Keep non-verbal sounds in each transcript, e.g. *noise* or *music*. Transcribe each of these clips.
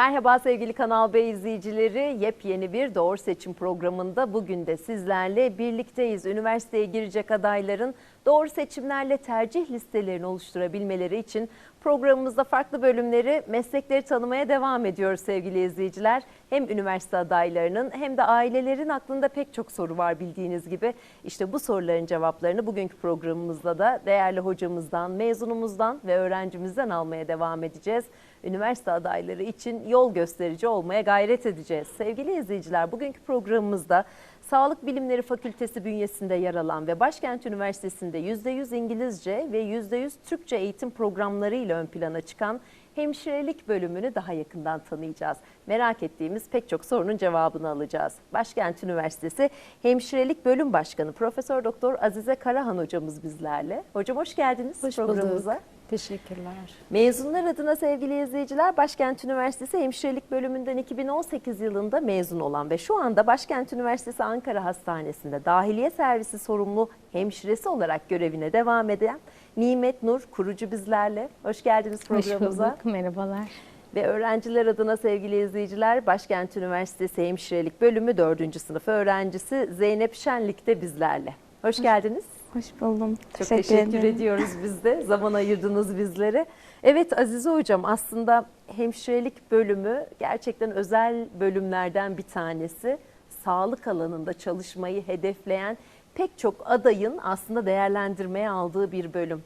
Merhaba sevgili Kanal B izleyicileri. Yepyeni bir Doğru Seçim programında bugün de sizlerle birlikteyiz. Üniversiteye girecek adayların doğru seçimlerle tercih listelerini oluşturabilmeleri için programımızda farklı bölümleri, meslekleri tanımaya devam ediyoruz sevgili izleyiciler. Hem üniversite adaylarının hem de ailelerin aklında pek çok soru var bildiğiniz gibi. İşte bu soruların cevaplarını bugünkü programımızda da değerli hocamızdan, mezunumuzdan ve öğrencimizden almaya devam edeceğiz. Üniversite adayları için yol gösterici olmaya gayret edeceğiz. Sevgili izleyiciler bugünkü programımızda Sağlık Bilimleri Fakültesi bünyesinde yer alan ve Başkent Üniversitesi'nde %100 İngilizce ve %100 Türkçe eğitim programlarıyla ön plana çıkan hemşirelik bölümünü daha yakından tanıyacağız. Merak ettiğimiz pek çok sorunun cevabını alacağız. Başkent Üniversitesi Hemşirelik Bölüm Başkanı Profesör Doktor Azize Karahan hocamız bizlerle. Hocam hoş geldiniz Hoş programımıza. bulduk. Teşekkürler. Mezunlar adına sevgili izleyiciler Başkent Üniversitesi Hemşirelik Bölümünden 2018 yılında mezun olan ve şu anda Başkent Üniversitesi Ankara Hastanesi'nde dahiliye servisi sorumlu hemşiresi olarak görevine devam eden Nimet Nur kurucu bizlerle. Hoş geldiniz Hoş programımıza. bulduk. Merhabalar. Ve öğrenciler adına sevgili izleyiciler Başkent Üniversitesi Hemşirelik Bölümü 4. sınıf öğrencisi Zeynep Şenlik de bizlerle. Hoş geldiniz. Hoş buldum. Çok teşekkür, ediyoruz biz de. Zaman ayırdınız bizlere. Evet Azize Hocam aslında hemşirelik bölümü gerçekten özel bölümlerden bir tanesi. Sağlık alanında çalışmayı hedefleyen pek çok adayın aslında değerlendirmeye aldığı bir bölüm.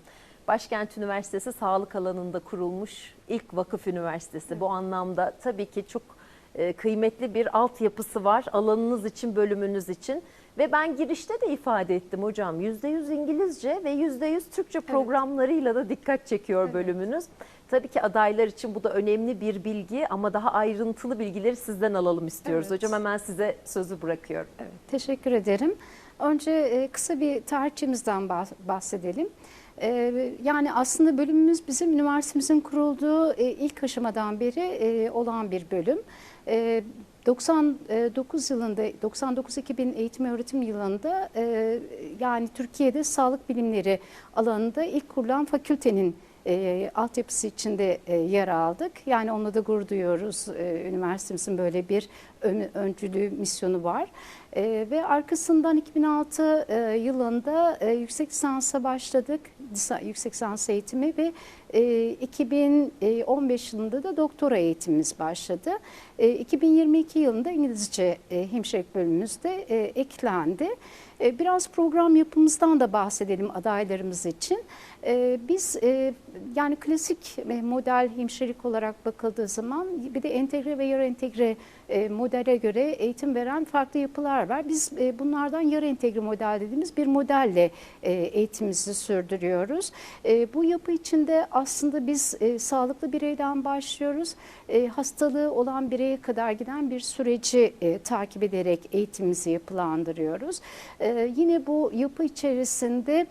Başkent Üniversitesi sağlık alanında kurulmuş ilk vakıf üniversitesi. Bu anlamda tabii ki çok e, kıymetli bir altyapısı var alanınız için, bölümünüz için. Ve ben girişte de ifade ettim hocam %100 İngilizce ve %100 Türkçe programlarıyla da dikkat çekiyor bölümünüz. Tabii ki adaylar için bu da önemli bir bilgi ama daha ayrıntılı bilgileri sizden alalım istiyoruz. Evet. Hocam hemen size sözü bırakıyorum. Evet, teşekkür ederim. Önce e, kısa bir tarihçimizden bah- bahsedelim. E, Yani aslında bölümümüz bizim üniversitemizin kurulduğu e, ilk aşamadan beri olan bir bölüm. E, 99 yılında 99-2000 eğitim öğretim yılında e, yani Türkiye'de sağlık bilimleri alanında ilk kurulan fakültenin e, altyapısı içinde e, yer aldık. Yani onunla da gurur duyuyoruz. E, üniversitemizin böyle bir ön, öncülüğü misyonu var. E, ve arkasından 2006 e, yılında e, yüksek lisansa başladık. Lisa, yüksek lisans eğitimi ve e, 2015 yılında da doktora eğitimimiz başladı. E, 2022 yılında İngilizce e, hemşirelik bölümümüz de e, eklendi. E, Biraz program yapımızdan da bahsedelim adaylarımız için. E, Biz e, yani klasik e, model hemşirelik olarak bakıldığı zaman bir de entegre ve yarı entegre e, modele göre eğitim veren farklı yapılar var. Biz bunlardan yarı entegre model dediğimiz bir modelle eğitimimizi sürdürüyoruz. Bu yapı içinde aslında biz e, sağlıklı bireyden başlıyoruz. Hastalığı olan bireye kadar giden bir süreci takip ederek eğitimimizi yapılandırıyoruz. Yine bu yapı içerisinde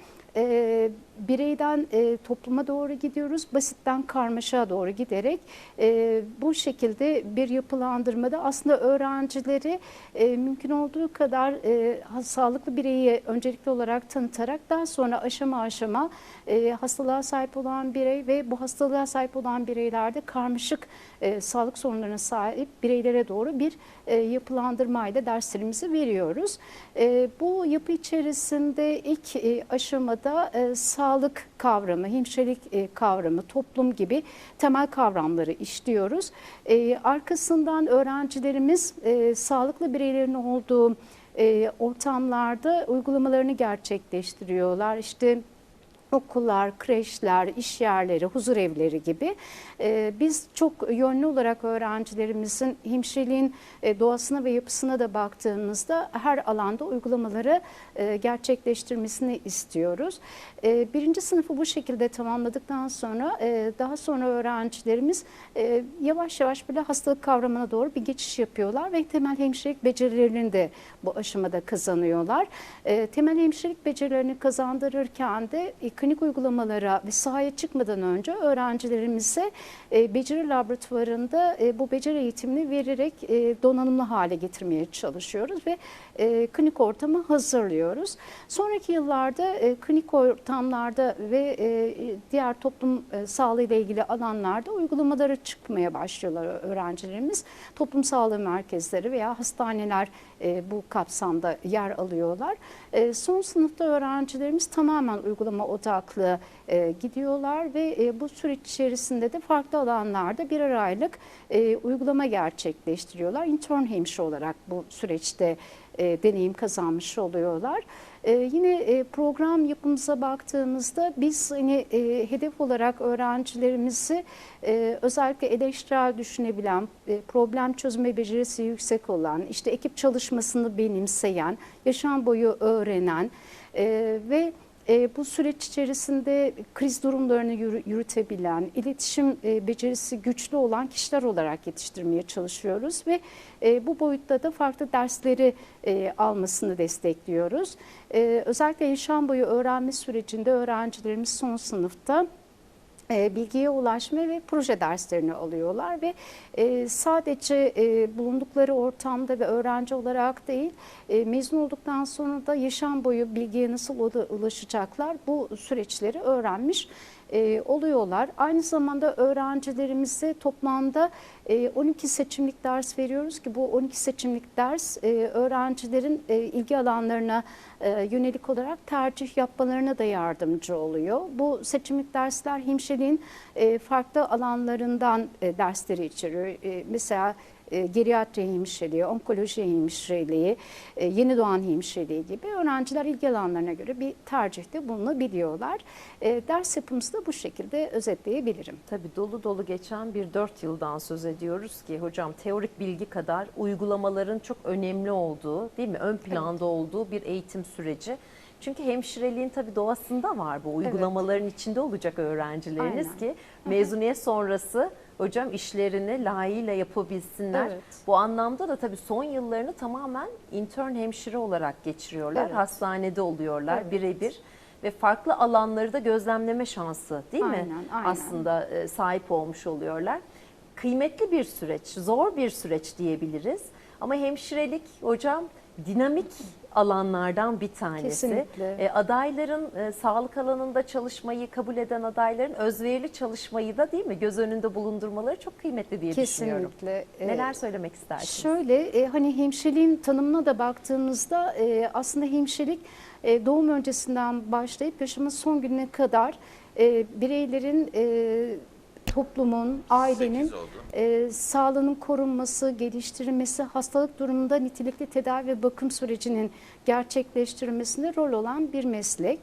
bireyden e, topluma doğru gidiyoruz. Basitten karmaşa doğru giderek e, bu şekilde bir yapılandırmada aslında öğrencileri e, mümkün olduğu kadar e, sağlıklı bireyi öncelikli olarak tanıtarak daha sonra aşama aşama e, hastalığa sahip olan birey ve bu hastalığa sahip olan bireylerde karmaşık e, sağlık sorunlarına sahip bireylere doğru bir e, yapılandırmayla derslerimizi veriyoruz. E, bu yapı içerisinde ilk e, aşamada e, sağlık kavramı, hemşirelik e, kavramı, toplum gibi temel kavramları işliyoruz. E, arkasından öğrencilerimiz e, sağlıklı bireylerin olduğu ortamlarda uygulamalarını gerçekleştiriyorlar. İşte okullar, kreşler, iş yerleri, huzur evleri gibi. Ee, Biz çok yönlü olarak öğrencilerimizin hemşireliğin e, doğasına ve yapısına da baktığımızda her alanda uygulamaları e, gerçekleştirmesini istiyoruz. E, Birinci sınıfı bu şekilde tamamladıktan sonra daha sonra öğrencilerimiz yavaş yavaş böyle hastalık kavramına doğru bir geçiş yapıyorlar ve temel hemşirelik becerilerini de bu aşamada kazanıyorlar. Temel hemşirelik becerilerini kazandırırken de klinik uygulamalara ve sahaya çıkmadan önce öğrencilerimize e, beceri laboratuvarında e, bu beceri eğitimini vererek e, donanımlı hale getirmeye çalışıyoruz ve e, klinik ortamı hazırlıyoruz. Sonraki yıllarda e, klinik ortamlarda ve e, diğer toplum e, sağlığı ile ilgili alanlarda uygulamalara çıkmaya başlıyorlar öğrencilerimiz. Toplum sağlığı merkezleri veya hastaneler e, bu kapsamda yer alıyorlar. E, son sınıfta öğrencilerimiz tamamen uygulama odaklı e, gidiyorlar ve e, bu süreç içerisinde de farklı alanlarda birer aylık e, uygulama gerçekleştiriyorlar. Intern hemşire olarak bu süreçte e, deneyim kazanmış oluyorlar. E, yine e, program yapımıza baktığımızda biz hani e, hedef olarak öğrencilerimizi e, özellikle eleştirel düşünebilen, e, problem çözme becerisi yüksek olan, işte ekip çalışmasını benimseyen, yaşam boyu öğrenen e, ve e, bu süreç içerisinde kriz durumlarını yürü- yürütebilen, iletişim e, becerisi güçlü olan kişiler olarak yetiştirmeye çalışıyoruz ve e, bu boyutta da farklı dersleri e, almasını destekliyoruz. E, özellikle yaşam boyu öğrenme sürecinde öğrencilerimiz son sınıfta e, bilgiye ulaşma ve proje derslerini alıyorlar ve e, sadece e, bulundukları ortamda ve öğrenci olarak değil mezun olduktan sonra da yaşam boyu bilgiye nasıl ula- ulaşacaklar bu süreçleri öğrenmiş e, oluyorlar. Aynı zamanda öğrencilerimize toplamda e, 12 seçimlik ders veriyoruz ki bu 12 seçimlik ders e, öğrencilerin e, ilgi alanlarına e, yönelik olarak tercih yapmalarına da yardımcı oluyor. Bu seçimlik dersler hemşireliğin e, farklı alanlarından e, dersleri içeriyor. E, Mesela e, geriatri hemşireliği, onkoloji hemşireliği, e, yeni doğan hemşireliği gibi öğrenciler ilgi alanlarına göre bir tercihte bulunabiliyorlar. E, Ders yapımızı da bu şekilde özetleyebilirim. Tabii dolu dolu geçen bir 4 yıldan söz ediyoruz ki hocam teorik bilgi kadar uygulamaların çok önemli olduğu değil mi? Ön planda olduğu bir eğitim süreci. Çünkü hemşireliğin tabii doğasında var bu uygulamaların içinde olacak öğrencileriniz Aynen. ki mezuniyet sonrası hocam işlerini layığıyla yapabilsinler. Evet. Bu anlamda da tabii son yıllarını tamamen intern hemşire olarak geçiriyorlar. Evet. Hastanede oluyorlar Evet. birebir ve farklı alanları da gözlemleme şansı değil mi? Aynen, aynen. Aslında e, sahip olmuş oluyorlar. Kıymetli bir süreç, zor bir süreç diyebiliriz. Ama hemşirelik hocam dinamik alanlardan bir tanesi. Kesinlikle. E, adayların e, sağlık alanında çalışmayı kabul eden adayların özverili çalışmayı da değil mi göz önünde bulundurmaları çok kıymetli diye düşünüyorum. Kesinlikle. E, Neler söylemek istersiniz? Şöyle e, hani hemşireliğin tanımına da baktığımızda e, aslında hemşirelik e, doğum öncesinden başlayıp yaşamın son gününe kadar e, bireylerin e, toplumun, ailenin e, sağlığının korunması, geliştirilmesi, hastalık durumunda nitelikli tedavi ve bakım sürecinin gerçekleştirilmesinde rol olan bir meslek.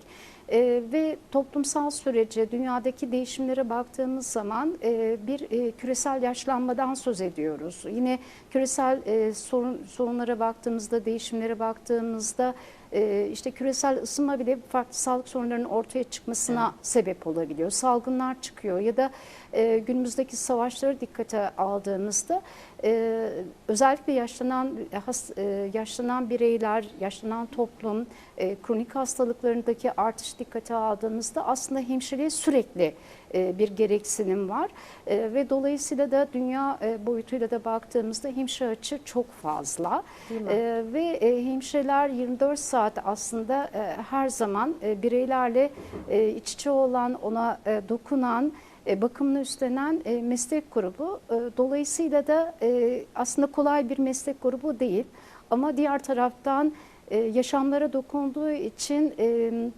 E, ve toplumsal sürece, dünyadaki değişimlere baktığımız zaman e, bir e, küresel yaşlanmadan söz ediyoruz. Yine küresel e, sorun, sorunlara baktığımızda, değişimlere baktığımızda e, işte küresel ısınma bile farklı sağlık sorunlarının ortaya çıkmasına sebep olabiliyor. Salgınlar çıkıyor ya da e, günümüzdeki savaşları dikkate aldığımızda e, özellikle yaşlanan has- e, yaşlanan bireyler, yaşlanan toplum, e, kronik hastalıklarındaki artış dikkate aldığımızda aslında hemşireliğe sürekli e, bir gereksinim var E, ve dolayısıyla da dünya e, boyutuyla da baktığımızda hemşire açığı çok fazla? E, ve e, hemşireler 24 saat aslında e, her zaman e, bireylerle e, iç içe olan, ona e, dokunan, bakımını üstlenen e, meslek grubu. E, Dolayısıyla da e, aslında kolay bir meslek grubu değil. Ama diğer taraftan e, yaşamlara dokunduğu için e,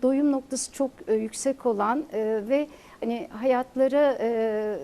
doyum noktası çok e, yüksek olan e, ve hani hayatlara e,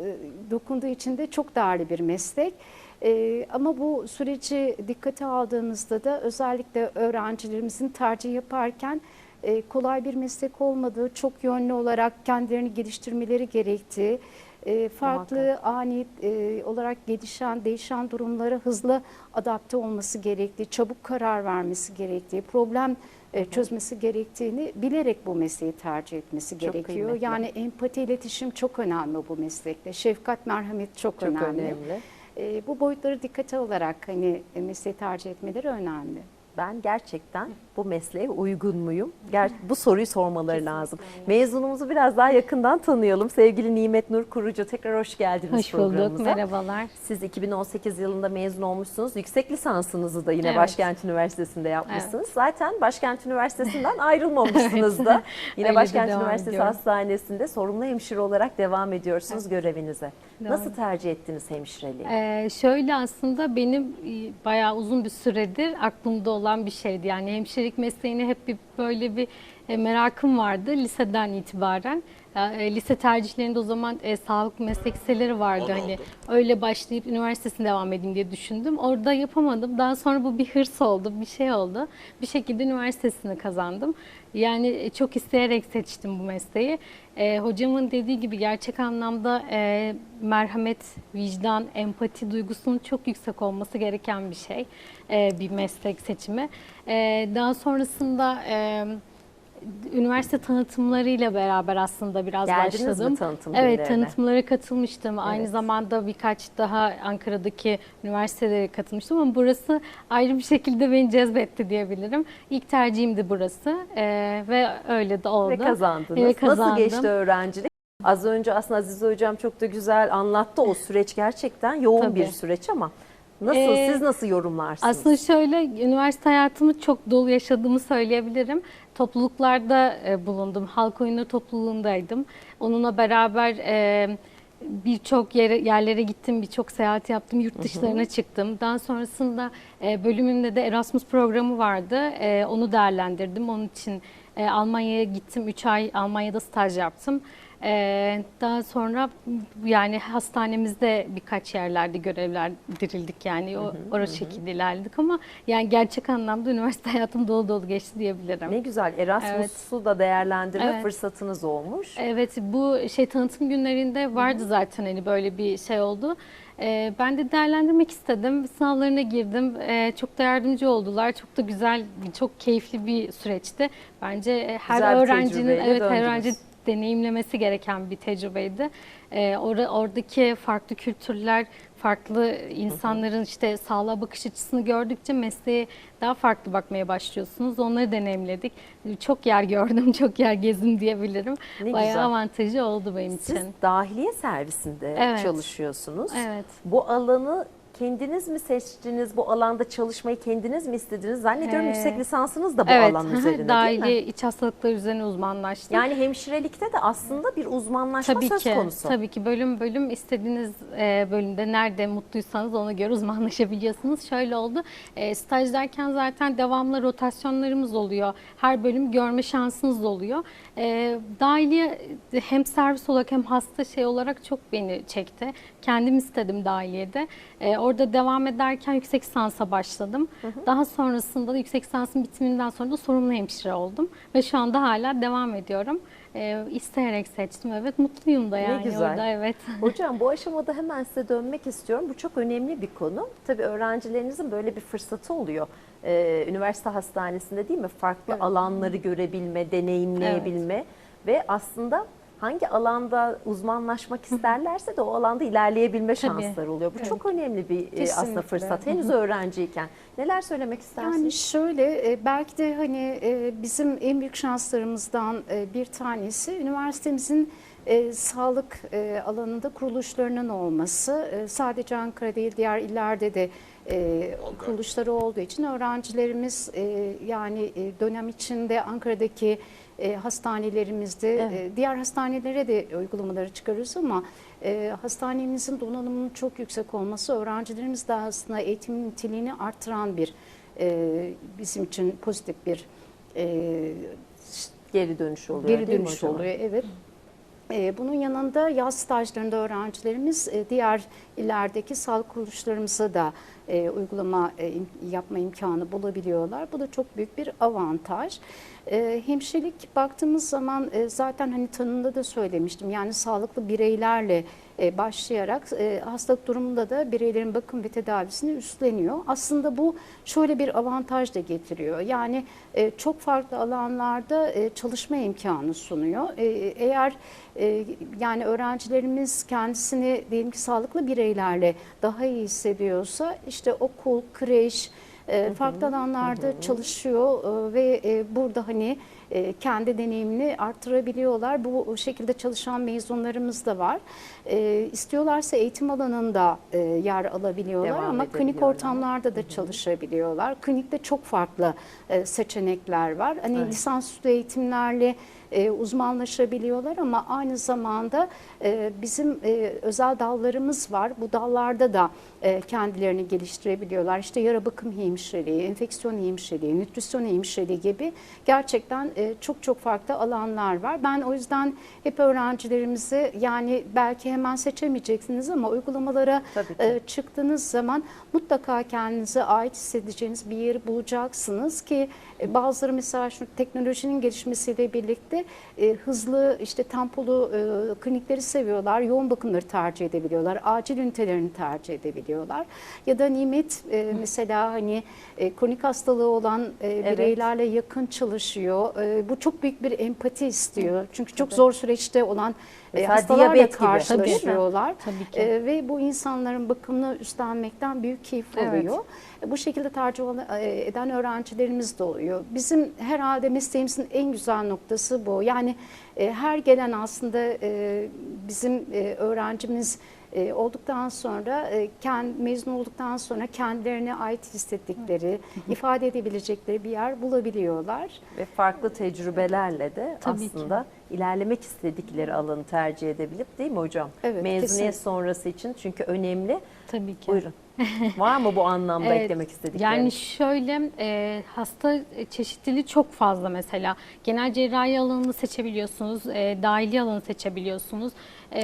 dokunduğu için de çok değerli bir meslek. E, ama bu süreci dikkate aldığımızda da özellikle öğrencilerimizin tercih yaparken e, kolay bir meslek olmadığı, çok yönlü olarak kendilerini geliştirmeleri gerektiği, e, farklı ani e, olarak gelişen, değişen durumlara hızlı adapte olması gerektiği, çabuk karar vermesi gerektiği, problem e, çözmesi gerektiğini bilerek bu mesleği tercih etmesi Çok gerekiyor. kıymetli. Yani empati, iletişim çok önemli bu meslekte. Şefkat, merhamet çok, Çok önemli. önemli. E, bu boyutları dikkate alarak hani mesleği tercih etmeleri önemli. Ben gerçekten bu mesleğe uygun muyum? Ger bu soruyu sormaları lazım. Mezunumuzu biraz daha yakından tanıyalım. Sevgili Nimet Nur Kurucu tekrar hoş geldiniz Hoş bulduk, programımıza. merhabalar. Siz 2018 yılında mezun olmuşsunuz. Yüksek lisansınızı da yine Evet. Başkent Üniversitesi'nde yapmışsınız. Zaten Başkent Üniversitesi'nden ayrılmamışsınız da. *laughs* Yine Öyle Başkent Üniversitesi ediyorum. Hastanesi'nde sorumlu hemşire olarak devam ediyorsunuz görevinize. Doğru. Nasıl tercih ettiniz hemşireliği? Ee, şöyle aslında benim bayağı uzun bir süredir aklımda olan bir şeydi. Yani hemşirelik mesleğine hep bir böyle bir merakım vardı liseden itibaren. E, lise tercihlerinde o zaman e, sağlık meslek liseleri vardı. Hani öyle başlayıp üniversitesine devam edeyim diye düşündüm. Orada yapamadım. Daha sonra bu bir hırs oldu, bir şey oldu. Bir şekilde üniversitesini kazandım. Yani e, çok isteyerek seçtim bu mesleği. E, hocamın dediği gibi gerçek anlamda e, merhamet, vicdan, empati duygusunun çok yüksek olması gereken bir şey. E, bir meslek seçimi. E, daha sonrasında e, üniversite tanıtımlarıyla beraber aslında biraz Geldiniz mi başladım. tanıtım Evet, günlerine? tanıtımlara katılmıştım. Aynı Evet. zamanda birkaç daha Ankara'daki üniversitelere katılmıştım ama burası ayrı bir şekilde beni cezbetti diyebilirim. İlk tercihimdi burası Ee, ve öyle de oldu. Ve kazandınız. Nasıl kazandım. geçti öğrencilik? Az önce aslında Aziz Hocam çok da güzel anlattı o süreç gerçekten yoğun Tabii. bir süreç ama nasıl Ee, siz nasıl yorumlarsınız? Aslında şöyle üniversite hayatımı çok dolu yaşadığımı söyleyebilirim. Topluluklarda e, bulundum. Halk oyunları topluluğundaydım. Onunla beraber e, birçok yere, yerlere gittim, birçok seyahat yaptım, yurt dışlarına çıktım. Daha sonrasında e, bölümümde de Erasmus programı vardı. E, onu değerlendirdim. Onun için e, Almanya'ya gittim. 3 ay Almanya'da staj yaptım. Ee, daha sonra yani hastanemizde birkaç yerlerde görevlendirildik yani o orası şekilde ilerledik ama yani gerçek anlamda üniversite *laughs* hayatım dolu dolu geçti diyebilirim. Ne güzel Erasmus'u da değerlendirme Evet. fırsatınız olmuş. Evet bu şey tanıtım günlerinde vardı zaten hani böyle bir şey oldu. Ee, ben de değerlendirmek istedim. Sınavlarına girdim. Ee, çok da yardımcı oldular. Çok da güzel, çok keyifli bir süreçti. Bence e, her Güzel öğrencinin evet her öğrenci deneyimlemesi gereken bir tecrübeydi. Ee, or- oradaki farklı kültürler, farklı insanların işte sağlığa bakış açısını gördükçe mesleğe daha farklı bakmaya başlıyorsunuz. Onları deneyimledik. Çok yer gördüm, *laughs* çok yer gezdim diyebilirim. Ne Bayağı güzel. avantajı oldu benim Siz için. dahiliye servisinde Evet. çalışıyorsunuz. Evet. Bu alanı kendiniz mi seçtiniz? Bu alanda çalışmayı kendiniz mi istediniz? Zannediyorum Ee, yüksek lisansınız da bu evet, alan üzerine değil mi? iç hastalıkları üzerine uzmanlaştım. Yani hemşirelikte de aslında bir uzmanlaşma tabii söz ki, konusu. tabii ki bölüm bölüm istediğiniz e, bölümde nerede mutluysanız ona göre uzmanlaşabiliyorsunuz. Şöyle oldu, e, stajdayken zaten devamlı rotasyonlarımız oluyor. Her bölüm görme şansınız oluyor. E, dahiliye hem servis olarak hem hasta şey olarak çok beni çekti. Kendim istedim dahiliyede. E, orada devam ederken yüksek lisansa başladım. Daha sonrasında da yüksek lisansın bitiminden sonra da sorumlu hemşire oldum. Ve şu anda hala devam ediyorum. E, isteyerek seçtim evet mutluyum da Ne yani güzel. orada evet. *laughs* Hocam bu aşamada hemen size dönmek istiyorum. Bu çok önemli bir konu. Tabii öğrencilerinizin böyle bir fırsatı oluyor. Ee, üniversite hastanesinde değil mi? Farklı Evet. alanları görebilme, deneyimleyebilme ve aslında hangi alanda uzmanlaşmak isterlerse de o alanda ilerleyebilme Tabii. şansları oluyor. Bu Evet. çok önemli bir e, aslında Kesinlikle. fırsat. Henüz öğrenciyken. Neler söylemek istersiniz? Yani şöyle e, belki de hani e, bizim en büyük şanslarımızdan bir tanesi üniversitemizin e, sağlık e, alanında kuruluşlarının olması. E, Sadece Ankara değil diğer illerde de e, kuruluşları olduğu için öğrencilerimiz e, yani e, dönem içinde Ankara'daki e, hastanelerimizde Evet. e, diğer hastanelere de uygulamaları çıkarıyoruz ama e, hastanemizin donanımının çok yüksek olması öğrencilerimiz de aslında eğitim niteliğini artıran bir e, bizim için pozitif bir e, Geri dönüş oluyor geri dönüş oluyor. Evet. E, bunun yanında yaz stajlarında öğrencilerimiz e, diğer illerdeki sağlık kuruluşlarımıza da e, uygulama e, yapma imkanı bulabiliyorlar. Bu da çok büyük bir avantaj. E, hemşirelik baktığımız zaman zaten hani tanımda da söylemiştim. Yani sağlıklı bireylerle başlayarak e, hastalık durumunda da bireylerin bakım ve tedavisini üstleniyor. Aslında bu şöyle bir avantaj da getiriyor. Yani e, çok farklı alanlarda e, çalışma imkanı sunuyor. E, eğer e, yani öğrencilerimiz kendisini diyelim ki sağlıklı bireylerle daha iyi hissediyorsa işte okul, kreş, E, farklı alanlarda çalışıyor e, ve e, burada hani e, kendi deneyimini arttırabiliyorlar. Bu şekilde çalışan mezunlarımız da var. E, istiyorlarsa eğitim alanında e, yer alabiliyorlar Devam ama klinik ortamlarda da çalışabiliyorlar. Klinikte çok farklı e, seçenekler var. Hani Evet. lisansüstü eğitimlerle e, uzmanlaşabiliyorlar ama aynı zamanda e, bizim e, özel dallarımız var. Bu dallarda da e, kendilerini geliştirebiliyorlar. İşte yara bakım hemşireliği, enfeksiyon hemşireliği, nütrisyon hemşireliği gibi gerçekten e, çok çok farklı alanlar var. Ben o yüzden hep öğrencilerimizi yani belki hemen seçemeyeceksiniz ama uygulamalara e, çıktığınız zaman mutlaka kendinize ait hissedeceğiniz bir yeri bulacaksınız ki e, bazıları mesela şu teknolojinin gelişmesiyle birlikte e, hızlı işte tempolu e, klinikleri seviyorlar, yoğun bakımları tercih edebiliyorlar, acil ünitelerini tercih edebiliyorlar. Ya da nimet e, mesela hani e, kronik hastalığı olan e, Evet. bireylerle yakın çalışıyor. E, bu çok büyük bir empati istiyor. Çünkü çok Tabii. zor süreçte olan e, Mesela hastalarla diyabet gibi. Karşılaşıyorlar. Tabii ki. E, ve bu insanların bakımını üstlenmekten büyük keyif Evet. alıyor. E, Bu şekilde tercih olan- e, eden öğrencilerimiz de oluyor. Bizim herhalde mesleğimizin en güzel noktası bu. Yani e, her gelen aslında e, bizim e, öğrencimiz e, olduktan sonra e, kend, mezun olduktan sonra kendilerine ait hissettikleri, ifade edebilecekleri bir yer bulabiliyorlar. Ve farklı tecrübelerle de Tabii ki. aslında ilerlemek istedikleri alanı tercih edebilip değil mi hocam? Evet, Mezuniyet kesinlikle. sonrası için çünkü önemli. Tabii ki. Buyurun. *laughs* Var mı bu anlamda Evet, eklemek istedikleri? Yani şöyle e, hasta çeşitliliği çok fazla mesela. Genel cerrahi alanını seçebiliyorsunuz, e, dahili alanı seçebiliyorsunuz e,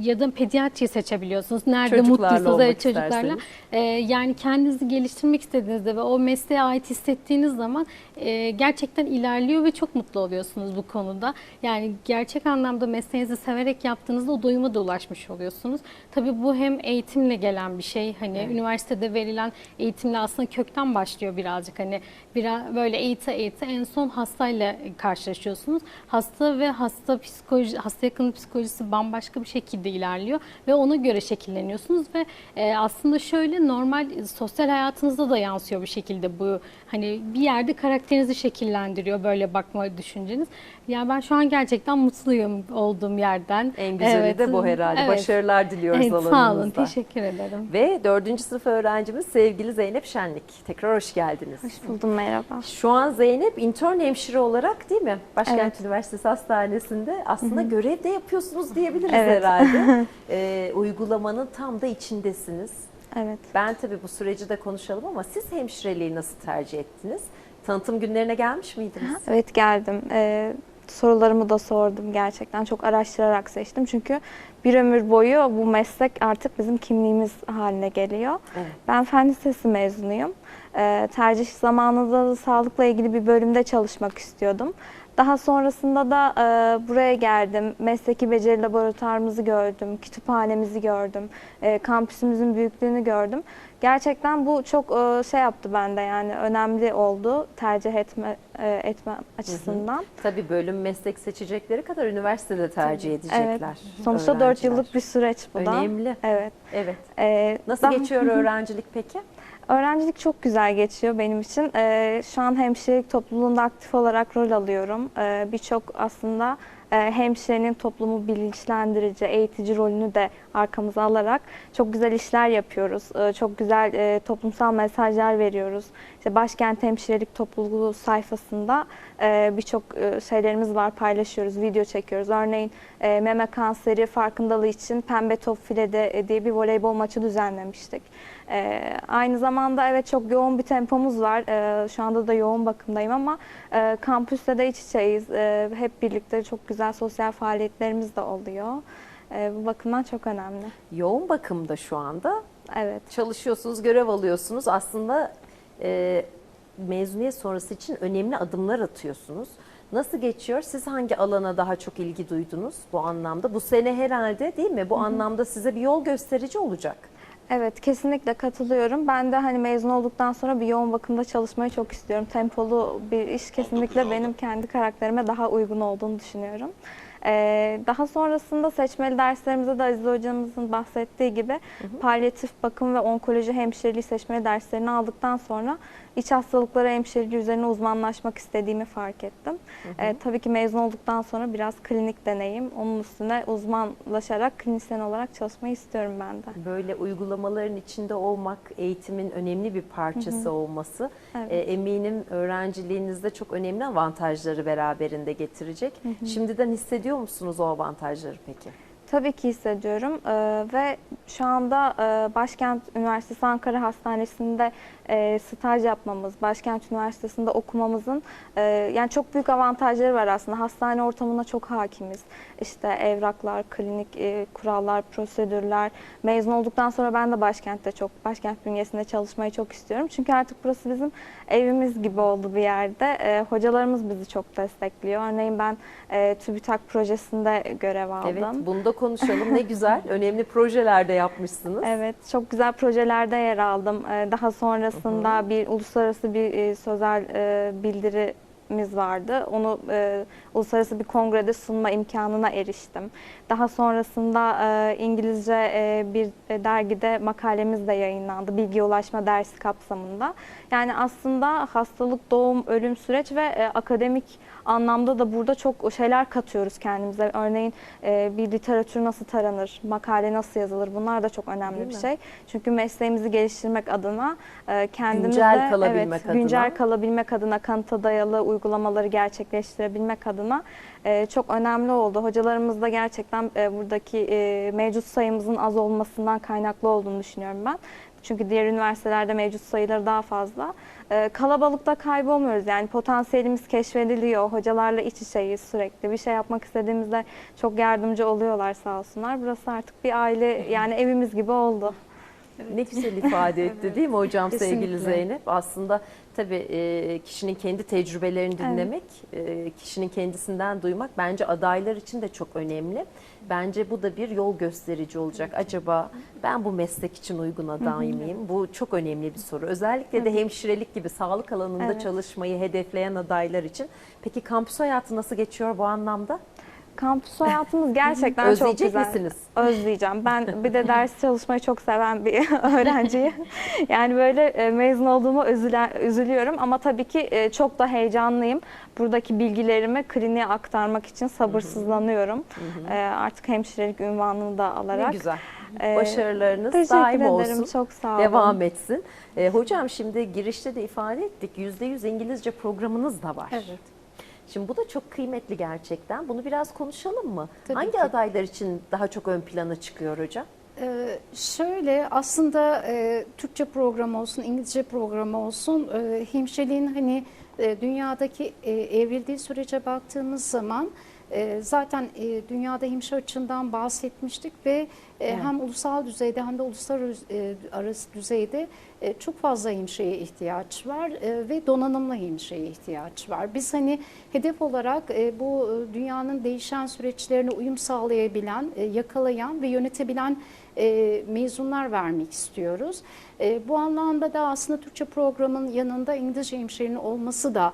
ya da pediatri seçebiliyorsunuz. Nerede Çocuklarla olmak evet, çocuklarla. E, yani kendinizi geliştirmek istediğinizde ve o mesleğe ait hissettiğiniz zaman e, gerçekten ilerliyor ve çok mutlu oluyorsunuz bu konuda. Yani gerçek anlamda mesleğinizi severek yaptığınızda o doyuma da ulaşmış oluyorsunuz. Tabii bu hem eğitimle gelen bir şey. Hani üniversitede verilen eğitimle aslında kökten başlıyor birazcık. Hani biraz böyle eğite eğite en son hastayla karşılaşıyorsunuz. Hasta ve hasta psikoloji, hasta yakını psikolojisi bambaşka bir şekilde ilerliyor ve ona göre şekilleniyorsunuz ve e, aslında şöyle normal sosyal hayatınızda da yansıyor bir şekilde bu hani bir yerde karakterinizi şekillendiriyor böyle bakma düşünceniz. Yani ben şu an gerçekten mutluyum olduğum yerden. En güzeli de bu herhalde. Evet. Başarılar diliyoruz Evet, alanınızda. sağ olun, teşekkür ederim. Ve dördüncü sınıf öğrencimiz sevgili Zeynep Şenlik. Tekrar hoş geldiniz. Hoş buldum merhaba. Şu an Zeynep intern hemşire olarak değil mi? Başkent Evet. Üniversitesi Hastanesi'nde aslında görev de yapıyorsunuz diyebiliriz Evet. herhalde. *laughs* Ee, uygulamanın tam da içindesiniz. Evet. Ben tabii bu süreci de konuşalım ama siz hemşireliği nasıl tercih ettiniz? Tanıtım günlerine gelmiş miydiniz? Evet geldim. Ee, sorularımı da sordum gerçekten. Çok araştırarak seçtim. Çünkü bir ömür boyu bu meslek artık bizim kimliğimiz haline geliyor. Evet. Ben fen lisesi mezunuyum. Ee, tercih zamanında da sağlıkla ilgili bir bölümde çalışmak istiyordum. Daha sonrasında da e, buraya geldim. Mesleki beceri laboratuvarımızı gördüm, kütüphanemizi gördüm, e, kampüsümüzün büyüklüğünü gördüm. Gerçekten bu çok e, şey yaptı bende yani önemli oldu tercih etme e, etme açısından. Tabii bölüm meslek seçecekleri kadar üniversitede tercih edecekler. Evet. Sonuçta 4 öğrenciler. yıllık bir süreç bu da. Önemli. Evet. Evet. E, Nasıl daha- geçiyor *laughs* öğrencilik peki? Öğrencilik çok güzel geçiyor benim için. Ee, şu an hemşirelik topluluğunda aktif olarak rol alıyorum. Ee, Birçok aslında e, hemşirenin toplumu bilinçlendirici, eğitici rolünü de arkamıza alarak çok güzel işler yapıyoruz. Ee, çok güzel e, toplumsal mesajlar veriyoruz. İşte Başkent Hemşirelik Topluluğu sayfasında e, birçok e, şeylerimiz var, paylaşıyoruz, video çekiyoruz. Örneğin e, meme kanseri farkındalığı için Pembe Top File'de e, diye bir voleybol maçı düzenlemiştik. Ee, aynı zamanda evet çok yoğun bir tempomuz var. Ee, şu anda da yoğun bakımdayım ama e, kampüste de iç içeyiz. Ee, hep birlikte çok güzel sosyal faaliyetlerimiz de oluyor. Ee, bu bakımdan çok önemli. Yoğun bakımda şu anda Evet. çalışıyorsunuz, görev alıyorsunuz. Aslında e, mezuniyet sonrası için önemli adımlar atıyorsunuz. Nasıl geçiyor? Siz hangi alana daha çok ilgi duydunuz bu anlamda? Bu sene herhalde değil mi? Bu anlamda size bir yol gösterici olacak. Evet kesinlikle katılıyorum. Ben de hani mezun olduktan sonra bir yoğun bakımda çalışmayı çok istiyorum. Tempolu bir iş kesinlikle benim kendi karakterime daha uygun olduğunu düşünüyorum. Ee, daha sonrasında seçmeli derslerimizde de Aziz hocamızın bahsettiği gibi palyatif bakım ve onkoloji hemşireliği seçmeli derslerini aldıktan sonra iç hastalıkları hemşireliği üzerine uzmanlaşmak istediğimi fark ettim. Ee, tabii ki mezun olduktan sonra biraz klinik deneyim, onun üstüne uzmanlaşarak klinisyen olarak çalışmayı istiyorum ben de. Böyle uygulamaların içinde olmak eğitimin önemli bir parçası olması Evet. e, eminim öğrenciliğinizde çok önemli avantajları beraberinde getirecek. Şimdiden hissediyor musunuz o avantajları peki? Tabii ki hissediyorum Ee, ve şu anda e, Başkent Üniversitesi Ankara Hastanesi'nde e, staj yapmamız, Başkent Üniversitesi'nde okumamızın e, yani çok büyük avantajları var aslında. Hastane ortamına çok hakimiz. İşte evraklar, klinik e, kurallar, prosedürler. Mezun olduktan sonra ben de Başkent'te çok, Başkent bünyesinde çalışmayı çok istiyorum. Çünkü artık burası bizim evimiz gibi oldu bir yerde. E, hocalarımız bizi çok destekliyor. Örneğin ben e, TÜBİTAK projesinde görev aldım. Evet, bunu da konuşalım. Ne güzel. Önemli projeler de yapmışsınız. Evet, çok güzel projelerde yer aldım. Ee, Daha sonrasında bir uluslararası bir e, sözel e, bildirimiz vardı. Onu e, uluslararası bir kongrede sunma imkanına eriştim. Daha sonrasında e, İngilizce e, bir e, dergide makalemiz de yayınlandı. Bilgi ulaşma dersi kapsamında. Yani aslında hastalık, doğum, ölüm süreç ve e, akademik anlamda da burada çok şeyler katıyoruz kendimize. Örneğin e, bir literatür nasıl taranır, makale nasıl yazılır bunlar da çok önemli Değil bir mi? şey. Çünkü mesleğimizi geliştirmek adına e, kendimizde Güncel kalabilmek evet, güncel adına. kalabilmek adına kanıta dayalı uygulamaları gerçekleştirebilmek adına e, çok önemli oldu. Hocalarımız da gerçekten e, buradaki e, mevcut sayımızın az olmasından kaynaklı olduğunu düşünüyorum ben. Çünkü diğer üniversitelerde mevcut sayıları daha fazla. E, kalabalıkta kaybolmuyoruz yani potansiyelimiz keşfediliyor. Hocalarla iç içeyiz sürekli. Bir şey yapmak istediğimizde çok yardımcı oluyorlar sağ olsunlar. Burası artık bir aile yani evimiz gibi oldu. Ne güzel ifade etti değil mi hocam sevgili Kesinlikle. Zeynep? Aslında tabii e, kişinin kendi tecrübelerini Evet. dinlemek, e, kişinin kendisinden duymak bence adaylar için de çok önemli. Bence bu da bir yol gösterici olacak. Acaba ben bu meslek için uygun aday mıyım? Bu çok önemli bir soru. Özellikle de hemşirelik gibi sağlık alanında Evet. çalışmayı hedefleyen adaylar için. Peki kampüs hayatı nasıl geçiyor bu anlamda? Kampüs hayatımız gerçekten çok güzel. misiniz? Özleyeceğim. Ben bir de ders çalışmayı çok seven bir *laughs* öğrenciyim. Yani böyle e, mezun olduğumu üzülen, üzülüyorum ama tabii ki e, çok da heyecanlıyım. Buradaki bilgilerimi kliniğe aktarmak için sabırsızlanıyorum. E, Artık hemşirelik ünvanını da Ne alarak. güzel. E, Başarılarınız Teşekkür daim ederim. olsun. Çok sağ olun. devam etsin. E, hocam şimdi girişte de ifade ettik %100 İngilizce programınız da var. Evet. Şimdi bu da çok kıymetli gerçekten. Bunu biraz konuşalım mı? Tabii Hangi ki. adaylar için daha çok ön plana çıkıyor hocam? Ee, şöyle aslında e, Türkçe programı olsun, İngilizce programı olsun, e, hemşireliğin hani e, dünyadaki e, evrildiği sürece baktığımız zaman zaten e, dünyada hemşire açığından bahsetmiştik ve e, Evet. hem ulusal düzeyde hem de uluslararası düzeyde e, çok fazla hemşireye ihtiyaç var ve donanımlı hemşireye ihtiyaç var. Biz hani hedef olarak bu dünyanın değişen süreçlerine uyum sağlayabilen, yakalayan ve yönetebilen mezunlar vermek istiyoruz. Bu anlamda da aslında Türkçe programın yanında İngilizce hemşirenin olması da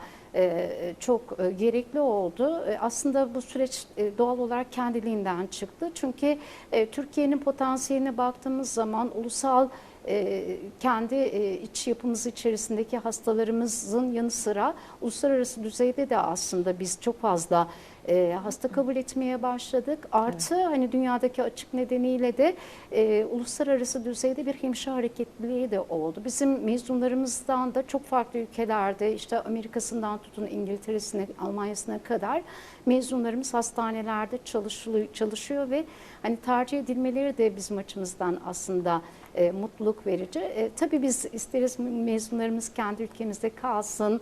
çok e, gerekli oldu. E, Aslında bu süreç e, doğal olarak kendiliğinden çıktı. Çünkü e, Türkiye'nin potansiyeline baktığımız zaman ulusal e, kendi e, iç yapımız içerisindeki hastalarımızın yanı sıra uluslararası düzeyde de aslında biz çok fazla e, hasta kabul etmeye başladık. Artı hani dünyadaki açık nedeniyle de e, uluslararası düzeyde bir hemşire hareketliliği de oldu. Bizim mezunlarımızdan da çok farklı ülkelerde işte Amerika'sından tutun İngiltere'sine, Almanya'sına kadar mezunlarımız hastanelerde çalışılıyor, çalışıyor ve hani tercih edilmeleri de bizim açımızdan aslında e, mutluluk verici. E, tabii biz isteriz mezunlarımız kendi ülkemizde kalsın.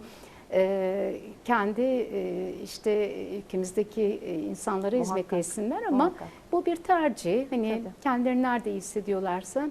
E, kendi e, işte ülkemizdeki e, insanlara hizmet etsinler ama muhakkak. bu bir tercih. Hani Tabii. kendilerini nerede hissediyorlarsa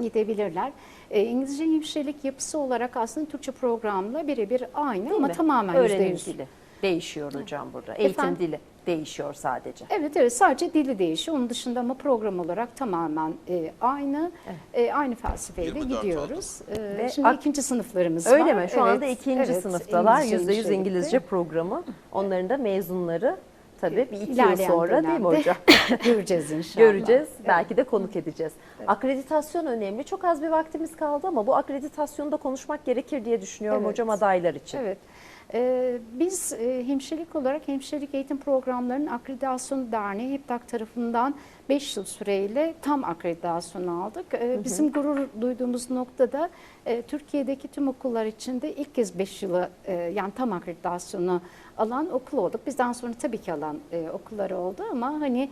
gidebilirler. E, İngilizce hemşirelik yapısı olarak aslında Türkçe programla birebir aynı Değil ama mi? tamamen Öğrenim %100. dili değişiyor hocam burada. Eğitim Efendim? dili değişiyor sadece. Evet evet sadece dili değişiyor. Onun dışında ama program olarak tamamen e, aynı e, aynı felsefeyle 24 gidiyoruz. E, Ve şimdi ak- ikinci sınıflarımız var. Öyle mi? Şu anda Evet, ikinci evet, sınıftalar. İngilizce %100 hemşirelikte. İngilizce programı. Onların da mezunları Tabii bir iki yıl sonra değil mi hocam? *laughs* Göreceğiz inşallah. Göreceğiz. Belki de konuk edeceğiz. Akreditasyon önemli. Çok az bir vaktimiz kaldı ama bu akreditasyonu da konuşmak gerekir diye düşünüyorum Evet. hocam adaylar için. Evet. Ee, biz e, hemşirelik olarak Hemşirelik Eğitim Programlarının Akreditasyon Derneği HEPTAK tarafından 5 yıl süreyle tam akreditasyonu aldık. Ee, bizim gurur duyduğumuz noktada e, Türkiye'deki tüm okullar içinde ilk kez 5 yılı e, yani tam akreditasyonu alan okul olduk. Bizden sonra tabii ki alan e, okullar oldu ama hani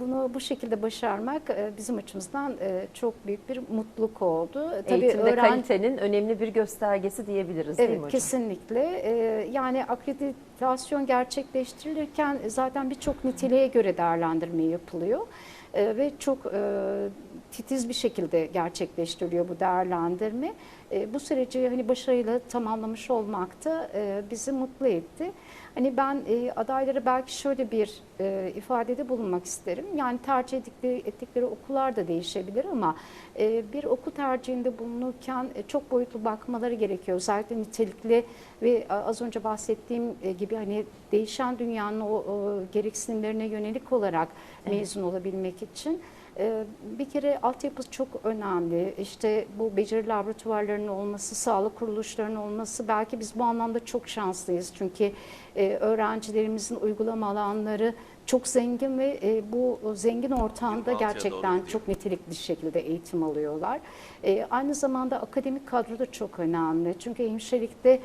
bunu bu şekilde başarmak e, bizim açımızdan e, çok büyük bir mutluluk oldu. Eğitimde öğren- kalitenin önemli bir göstergesi diyebiliriz değil mi Evet hocam? kesinlikle. Ee, yani akreditasyon gerçekleştirilirken zaten birçok niteliğe göre değerlendirme yapılıyor. Ee, ve çok e, titiz bir şekilde gerçekleştiriliyor bu değerlendirme. E, bu süreci hani başarıyla tamamlamış olmak da e, bizi mutlu etti. Hani ben e, adaylara belki şöyle bir e, ifadede bulunmak isterim. Yani tercih ettikleri, ettikleri okullar da değişebilir ama e, bir okul tercihinde bulunurken e, çok boyutlu bakmaları gerekiyor. Özellikle nitelikli ve az önce bahsettiğim e, gibi hani değişen dünyanın o, o gereksinimlerine yönelik olarak mezun olabilmek için. Ee, Bir kere altyapı çok önemli. İşte bu beceri laboratuvarlarının olması, sağlık kuruluşlarının olması belki biz bu anlamda çok şanslıyız. Çünkü e, öğrencilerimizin uygulama alanları çok zengin ve e, bu zengin ortamda 26'ya doğru gerçekten çok nitelikli şekilde eğitim alıyorlar. E, Aynı zamanda akademik kadro da çok önemli. Çünkü hemşirelikte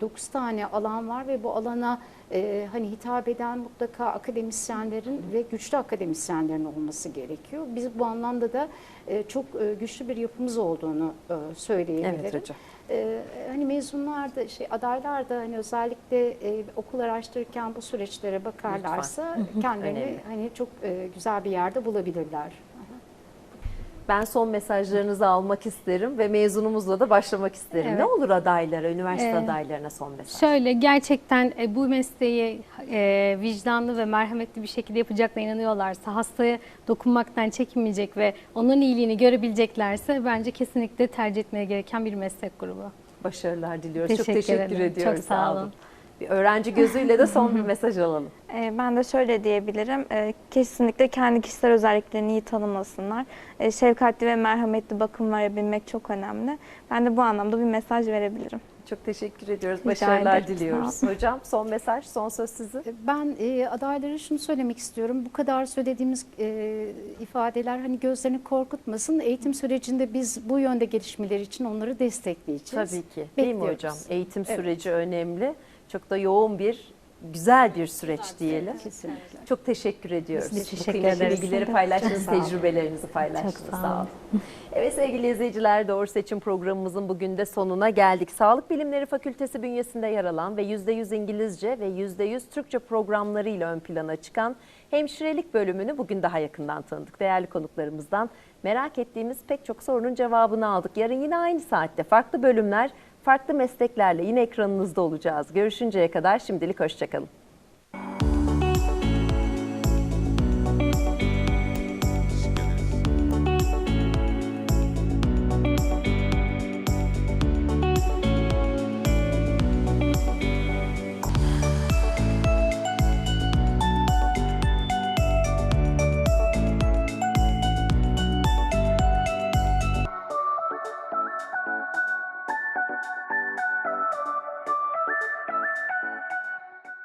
9 tane alan var ve bu alana e, hani hitap eden mutlaka akademisyenlerin ve güçlü akademisyenlerin olması gerekiyor. Biz bu anlamda da e, çok e, güçlü bir yapımız olduğunu e, söyleyebilirim. Evet hocam. Ee, hani mezunlar da şey adaylar da hani özellikle e, okul araştırırken bu süreçlere bakarlarsa kendilerini Önemli. hani çok e, güzel bir yerde bulabilirler. Ben son mesajlarınızı almak isterim ve mezunumuzla da başlamak isterim. Evet. Ne olur adaylara, üniversite Ee, adaylarına son mesaj? Şöyle gerçekten e, bu mesleği e, vicdanlı ve merhametli bir şekilde yapacaklarına inanıyorlarsa, hastaya dokunmaktan çekinmeyecek ve onun iyiliğini görebileceklerse bence kesinlikle tercih etmeye gereken bir meslek grubu. Başarılar diliyoruz. çok Teşekkür teşekkür ederim. ediyoruz. Çok sağ olun. Bir öğrenci gözüyle de son bir *laughs* mesaj alalım. Ee, Ben de şöyle diyebilirim. Ee, Kesinlikle kendi kişisel özelliklerini iyi tanımlasınlar. Ee, Şefkatli ve merhametli bakım verebilmek çok önemli. Ben de bu anlamda bir mesaj verebilirim. Çok teşekkür ediyoruz. Başarılar diliyoruz. Hocam son mesaj, son söz sizin. Ben e, adaylara şunu söylemek istiyorum. Bu kadar söylediğimiz e, ifadeler hani gözlerini korkutmasın. Eğitim sürecinde biz bu yönde gelişmeler için onları destekleyeceğiz. Tabii ki. Değil mi Bekliyoruz. hocam? Eğitim Evet. süreci önemli. Çok da yoğun bir, güzel bir süreç diyelim. Kesinlikle. Çok teşekkür ediyoruz. Biz Bu teşekkür ederiz. bilgileri paylaştınız, tecrübelerinizi paylaştınız. Çok sağ olun. Evet sevgili izleyiciler Doğru Seçim programımızın bugün de sonuna geldik. Sağlık Bilimleri Fakültesi bünyesinde yer alan ve %100 İngilizce ve %100 Türkçe programlarıyla ön plana çıkan hemşirelik bölümünü bugün daha yakından tanıdık. Değerli konuklarımızdan merak ettiğimiz pek çok sorunun cevabını aldık. Yarın yine aynı saatte farklı bölümler, farklı mesleklerle yine ekranınızda olacağız. Görüşünceye kadar şimdilik hoşçakalın.